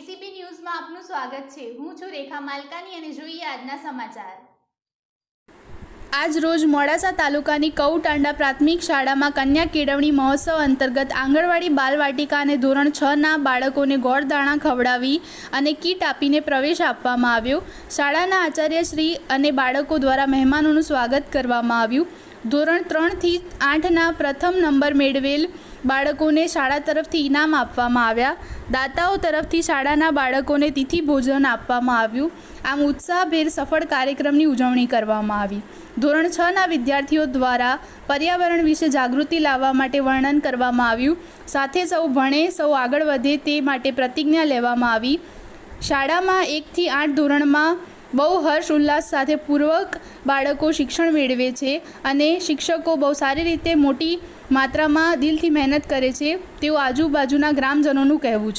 સ્વાગત છે. હું છું રેખા માલકાની અને જોઈએ આજના સમાચાર. આજ રોજ મોડાસા તાલુકાની કૌટાંડા પ્રાથમિક શાળામાં કન્યા કેળવણી મહોત્સવ અંતર્ગત આંગણવાડી, બાલવાટિકા અને ધોરણ છ ના બાળકોને ગોળદાણા ખવડાવી અને કીટ આપીને પ્રવેશ આપવામાં આવ્યો. શાળાના આચાર્યશ્રી અને બાળકો દ્વારા મહેમાનોનું સ્વાગત કરવામાં આવ્યું. ધોરણ ત્રણથી આઠના પ્રથમ નંબર મેળવેલ બાળકોને શાળા તરફથી ઇનામ આપવામાં આવ્યા. દાતાઓ તરફથી શાળાના બાળકોને તિથિ ભોજન આપવામાં આવ્યું. આમ ઉત્સાહભેર સફળ કાર્યક્રમની ઉજવણી કરવામાં આવી. ધોરણ છના વિદ્યાર્થીઓ દ્વારા પર્યાવરણ વિશે જાગૃતિ લાવવા માટે વર્ણન કરવામાં આવ્યું. સાથે સૌ ભણે, સૌ આગળ વધે તે માટે પ્રતિજ્ઞા લેવામાં આવી. શાળામાં એકથી આઠ ધોરણમાં બહુ હર્ષ ઉલ્લાસ સાથે પૂર્વક બાળકો શિક્ષણ મેળવે છે અને શિક્ષકો બહુ સારી રીતે મોટી માત્રામાં દિલથી મહેનત કરે છે તેવું આજુબાજુના ગ્રામજનોનું કહેવું છે.